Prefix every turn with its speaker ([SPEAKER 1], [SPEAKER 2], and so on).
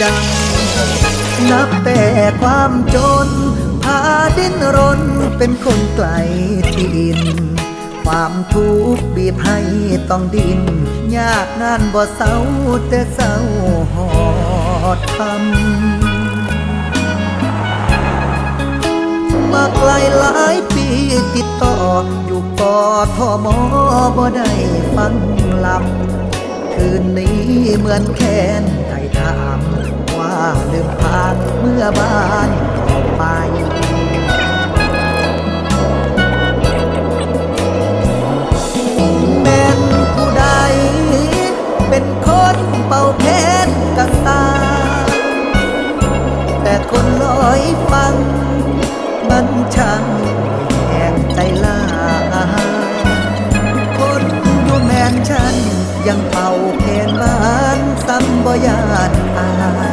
[SPEAKER 1] จัง นับแต่ความจน พาดิ้นรนเป็นคนไกลถิ่นความทุกข์บีบให้ต้องดิน ยากงานบ่เศร้าแต่เศร้าหอดทำมาไกลหลายปีติดต่อ อยู่กอทอมอบ่ได้ฟังลำคืนนี้เหมือนแค้นามว่าลืมผ่านเมื่อบ้านออกไปแม่นผู้ใด เป็นคนเป่าแค้นกะตา แต่คนลอยฟัง มันช่างแหงใจลาคนอยู่แมนฉัน ยังเป่าเพลงบ้านซ้ำบ่ยานอาย